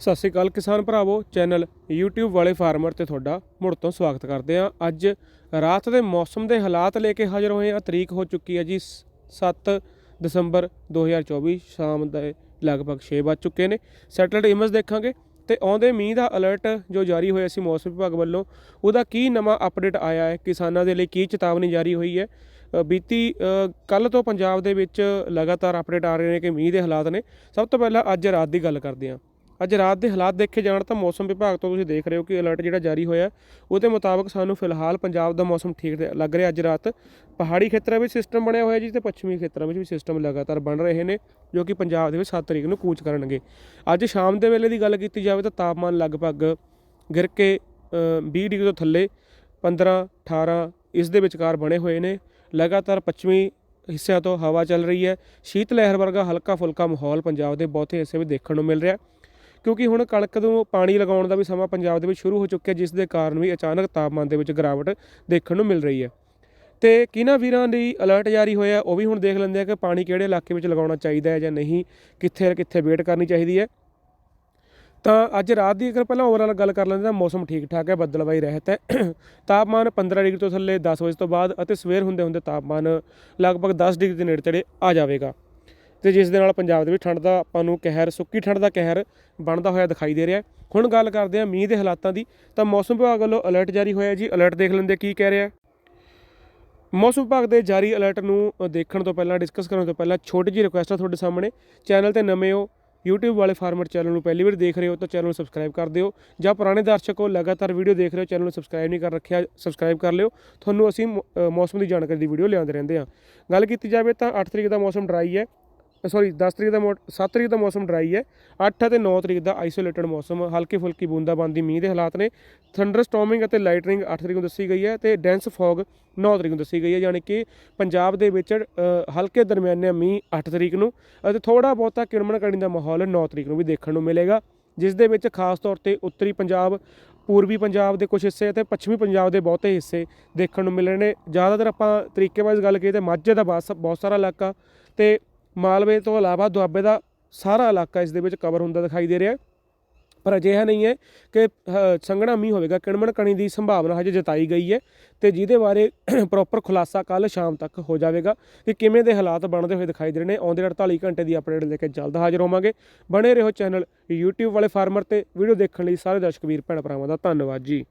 ਸਤਿ ਸ਼੍ਰੀ ਅਕਾਲ ਕਿਸਾਨ ਭਰਾਵੋ, ਚੈਨਲ YouTube ਵਾਲੇ ਫਾਰਮਰ ਤੇ ਤੁਹਾਡਾ ਮੁੜ ਤੋਂ ਸਵਾਗਤ ਕਰਦੇ ਹਾਂ। ਅੱਜ ਰਾਤ ਦੇ ਮੌਸਮ ਦੇ ਹਾਲਾਤ ਲੈ ਕੇ ਹਾਜ਼ਰ ਹੋਏ ਹਾਂ। ਤਰੀਕ ਹੋ ਚੁੱਕੀ ਹੈ ਜੀ 7 ਦਸੰਬਰ 2024 ਸ਼ਾਮ ਦੇ ਲਗਭਗ 6 ਵੱਜ ਚੁੱਕੇ ਨੇ। ਸੈਟਲਡ ਇਮੇਜ ਦੇਖਾਂਗੇ ਤੇ ਆਉਂਦੇ ਮੀਂਹ ਦਾ ਅਲਰਟ ਜੋ ਜਾਰੀ ਹੋਇਆ ਸੀ ਮੌਸਮ ਵਿਭਾਗ ਵੱਲੋਂ, ਉਹਦਾ ਕੀ ਨਵਾਂ ਅਪਡੇਟ ਆਇਆ ਹੈ? ਕਿਸਾਨਾਂ ਦੇ ਲਈ ਕੀ ਚੇਤਾਵਨੀ ਜਾਰੀ ਹੋਈ ਹੈ? ਬੀਤੀ ਕੱਲ ਤੋਂ ਪੰਜਾਬ ਦੇ ਵਿੱਚ ਲਗਾਤਾਰ ਅਪਡੇਟ ਆ ਰਹੇ ਨੇ ਕਿ ਮੀਂਹ ਦੇ ਹਾਲਾਤ ਨੇ। ਸਭ ਤੋਂ ਪਹਿਲਾਂ ਅੱਜ ਰਾਤ ਦੀ ਗੱਲ ਕਰਦੇ ਹਾਂ। ਅੱਜ ਰਾਤ ਦੇ ਹਾਲਾਤ ਦੇਖੇ ਜਾਣ ਤਾਂ ਮੌਸਮ ਵਿਭਾਗ ਤੋਂ ਤੁਸੀਂ ਦੇਖ ਰਹੇ ਹੋ ਕਿ ਅਲਰਟ ਜਿਹੜਾ ਜਾਰੀ ਹੋਇਆ ਉਹਦੇ ਮੁਤਾਬਕ ਸਾਨੂੰ ਫਿਲਹਾਲ ਪੰਜਾਬ ਦਾ ਮੌਸਮ ਠੀਕ ਲੱਗ ਰਿਹਾ। ਅੱਜ ਰਾਤ ਪਹਾੜੀ ਖੇਤਰਾਂ ਵਿੱਚ ਸਿਸਟਮ ਬਣਿਆ ਹੋਇਆ ਜੀ ਤੇ ਪੱਛਮੀ ਖੇਤਰਾਂ ਵਿੱਚ ਵੀ ਸਿਸਟਮ ਲਗਾਤਾਰ ਬਣ ਰਹੇ ਨੇ ਜੋ ਕਿ ਪੰਜਾਬ ਦੇ ਵਿੱਚ 7 ਤਰੀਕ ਨੂੰ ਕੂਚ ਕਰਨਗੇ। ਅੱਜ ਸ਼ਾਮ ਦੇ ਵੇਲੇ ਦੀ ਗੱਲ ਕੀਤੀ ਜਾਵੇ ਤਾਂ ਤਾਪਮਾਨ ਲਗਭਗ ਗਿਰ ਕੇ ਅ, 20 ਡਿਗਰੀ ਤੋਂ ਥੱਲੇ 15 18 ਇਸ ਦੇ ਵਿਚਕਾਰ ਬਣੇ ਹੋਏ ਨੇ। ਲਗਾਤਾਰ ਪੱਛਮੀ ਹਿੱਸਿਆਂ ਤੋਂ ਹਵਾ ਚੱਲ ਰਹੀ ਹੈ। ਸ਼ੀਤ ਲਹਿਰ ਵਰਗਾ ਹਲਕਾ ਫੁਲਕਾ ਮਾਹੌਲ ਪੰਜਾਬ ਦੇ ਬਹੁਤੇ ਹਿੱਸੇ ਵਿੱਚ ਦੇਖਣ ਨੂੰ ਮਿਲ ਰਿਹਾ। ਕਿਉਂਕਿ ਹੁਣ ਕਣਕ ਨੂੰ ਪਾਣੀ ਲਗਾਉਣ ਦਾ ਵੀ ਸਮਾਂ ਪੰਜਾਬ ਦੇ ਵਿੱਚ ਸ਼ੁਰੂ ਹੋ ਚੁੱਕਿਆ, ਜਿਸ ਦੇ ਕਾਰਨ ਵੀ ਅਚਾਨਕ ਤਾਪਮਾਨ ਦੇ ਵਿੱਚ ਗਿਰਾਵਟ ਦੇਖਣ ਨੂੰ ਮਿਲ ਰਹੀ ਹੈ। ਤੇ ਕਿਹਨਾਂ ਵੀਰਾਂ ਲਈ ਅਲਰਟ ਜਾਰੀ ਹੋਇਆ, ਉਹ ਵੀ ਹੁਣ ਦੇਖ ਲੈਂਦੇ ਆ ਕਿ ਪਾਣੀ ਕਿਹੜੇ ਇਲਾਕੇ ਵਿੱਚ ਲਗਾਉਣਾ ਚਾਹੀਦਾ ਹੈ ਜਾਂ ਨਹੀਂ, ਕਿੱਥੇ ਕਿੱਥੇ ਵੇਟ ਕਰਨੀ ਚਾਹੀਦੀ ਹੈ। ਤਾਂ ਅੱਜ ਰਾਤ ਦੀ ਅਗਰ ਪਹਿਲਾਂ ਓਵਰਆਲ ਗੱਲ ਕਰ ਲੈਂਦੇ ਤਾਂ ਮੌਸਮ ਠੀਕ ਠਾਕ ਹੈ, ਬੱਦਲਵਾਈ ਰਹਿਤ ਹੈ। ਤਾਪਮਾਨ 15 ਡਿਗਰੀ ਤੋਂ ਥੱਲੇ 10 ਵਜੇ ਤੋਂ ਬਾਅਦ ਅਤੇ ਸਵੇਰ ਹੁੰਦੇ ਹੁੰਦੇ ਤਾਪਮਾਨ ਲਗਭਗ 10 ਡਿਗਰੀ ਦੇ ਨੇੜੇ ਤੇੜੇ ਆ ਜਾਵੇਗਾ। ਤੇ ਜਿਸ ਦੇ ਨਾਲ ਪੰਜਾਬ ਦੇ ਵਿੱਚ ਠੰਡ ਦਾ ਆਪਾਂ ਨੂੰ ਕਹਿਰ, ਸੁੱਕੀ ਠੰਡ ਦਾ ਕਹਿਰ ਬਣਦਾ ਹੋਇਆ ਦਿਖਾਈ ਦੇ ਰਿਹਾ ਹੁਣ ਗੱਲ ਕਰਦੇ ਹਾਂ ਮੀਂਹ ਦੇ ਹਾਲਾਤਾਂ ਦੀ, ਤਾਂ ਮੌਸਮ ਵਿਭਾਗ ਵੱਲੋਂ ਅਲਰਟ ਜਾਰੀ ਹੋਇਆ ਜੀ। ਅਲਰਟ ਦੇਖ ਲੈਂਦੇ ਕੀ ਕਹਿ ਰਿਹਾ ਮੌਸਮ ਵਿਭਾਗ ਦੇ ਜਾਰੀ ਅਲਰਟ ਨੂੰ ਦੇਖਣ ਤੋਂ ਪਹਿਲਾਂ ਡਿਸਕਸ ਕਰਨ ਤੋਂ ਪਹਿਲਾਂ ਛੋਟੀ ਜਿਹੀ ਰਿਕੁਐਸਟ ਆ ਤੁਹਾਡੇ ਸਾਹਮਣੇ। ਚੈਨਲ ਤੇ ਨਵੇਂ ਹੋ, YouTube ਵਾਲੇ ਫਾਰਮਰ ਚੈਨਲ ਨੂੰ ਪਹਿਲੀ ਵਾਰ ਦੇਖ ਰਹੇ ਹੋ ਤਾਂ ਚੈਨਲ ਨੂੰ ਸਬਸਕ੍ਰਾਈਬ ਕਰ ਦਿਓ। ਜਾਂ ਪੁਰਾਣੇ ਦਰਸ਼ਕ ਹੋ, ਲਗਾਤਾਰ ਵੀਡੀਓ ਦੇਖ ਰਹੇ ਹੋ ਚੈਨਲ ਨੂੰ ਸਬਸਕ੍ਰਾਈਬ ਨਹੀਂ ਕਰ ਰੱਖਿਆ ਸਬਸਕ੍ਰਾਈਬ ਕਰ ਲਿਓ। ਤੁਹਾਨੂੰ ਅਸੀਂ ਮ- ਮੌਸਮ ਦੀ ਜਾਣਕਾਰੀ ਦੀ ਵੀਡੀਓ ਲਿਆਉਂਦੇ ਰਹਿੰਦੇ ਹਾਂ। ਗੱਲ ਕੀਤੀ ਜਾਵੇ ਤਾਂ 8 ਤਰੀਕ ਦਾ ਮੌਸਮ ਡਰਾਈ ਹੈ। ਸੌਰੀ 10 ਤਰੀਕ ਦਾ 7 ਤਰੀਕ ਦਾ ਮੌਸਮ ਡਰਾਈ ਹੈ 8 ਅਤੇ 9 ਤਰੀਕ ਦਾ ਆਈਸੋਲੇਟਡ ਮੌਸਮ ਹਲਕੀ ਫੁਲਕੀ ਬੂੰਦਾਬਾਂਦੀ, ਮੀਂਹ ਦੇ ਹਾਲਾਤ ਨੇ। ਥੰਡਰ ਸਟਾਰਮਿੰਗ ਅਤੇ ਲਾਈਟਨਿੰਗ 8 ਤਰੀਕ ਨੂੰ ਦੱਸੀ ਗਈ ਹੈ ਤੇ ਡੈਂਸ ਫੌਗ 9 ਤਰੀਕ ਨੂੰ ਦੱਸੀ ਗਈ ਹੈ, ਯਾਨੀ ਕਿ ਪੰਜਾਬ ਦੇ ਵਿੱਚ ਹਲਕੇ ਦਰਮਿਆਨੇ ਮੀਂਹ 8 ਤਰੀਕ ਨੂੰ ਅਤੇ ਥੋੜਾ ਬਹੁਤਾ ਕਿਰਮਣ ਕਣੀ ਦਾ ਮਾਹੌਲ 9 ਤਰੀਕ ਨੂੰ ਵੀ ਦੇਖਣ ਨੂੰ ਮਿਲੇਗਾ, ਜਿਸ ਦੇ ਵਿੱਚ ਖਾਸ ਤੌਰ ਤੇ ਉੱਤਰੀ ਪੰਜਾਬ, ਪੂਰਬੀ ਪੰਜਾਬ ਦੇ ਕੁਝ ਹਿੱਸੇ ਅਤੇ ਪੱਛਮੀ ਪੰਜਾਬ ਦੇ ਬਹੁਤੇ ਹਿੱਸੇ ਦੇਖਣ ਨੂੰ ਮਿਲ ਨੇ। ਜ਼ਿਆਦਾਤਰ ਆਪਾਂ ਤਰੀਕੇ ਵਾਈਜ਼ ਗੱਲ ਕਰੀਏ ਤੇ ਮਾਝੇ ਦਾ ਬਸ, ਬਹੁਤ ਸਾਰਾ ਇਲਾਕਾ ਤੇ ਮਾਲਵੇ ਤੋਂ ਇਲਾਵਾ ਦੁਆਬੇ ਦਾ ਸਾਰਾ ਇਲਾਕਾ ਇਸ ਦੇ ਵਿੱਚ ਕਵਰ ਹੁੰਦਾ ਦਿਖਾਈ ਦੇ ਰਿਹਾ ਪਰ ਅਜਿਹਾ ਨਹੀਂ ਹੈ ਕਿ ਅ, ਸੰਘਣਾ ਮੀਂਹ ਹੋਵੇਗਾ। ਕਿਣਮਣ ਕਣੀ ਦੀ ਸੰਭਾਵਨਾ ਹਜੇ ਜਤਾਈ ਗਈ ਹੈ ਤੇ ਜਿਹਦੇ ਬਾਰੇ ਪ੍ਰੋਪਰ ਖੁਲਾਸਾ ਕੱਲ ਸ਼ਾਮ ਤੱਕ ਹੋ ਜਾਵੇਗਾ ਕਿ ਕਿਵੇਂ ਦੇ ਹਾਲਾਤ ਬਣਦੇ ਹੋਏ ਦਿਖਾਈ ਦੇ ਰਹੇ ਨੇ। ਆਉਂਦੇ 48 ਘੰਟੇ ਦੀ ਅਪਡੇਟ ਲੈ ਕੇ ਜਲਦ ਹਾਜ਼ਰ ਹੋਵਾਂਗੇ। ਬਣੇ ਰਹੋ ਚੈਨਲ YouTube ਵਾਲੇ ਫਾਰਮਰ ਤੇ ਵੀਡੀਓ ਦੇਖਣ ਲਈ ਸਾਰੇ ਦਰਸ਼ਕ ਵੀਰ ਭੈਣ ਭਰਾਵਾਂ ਦਾ ਧੰਨਵਾਦ ਜੀ।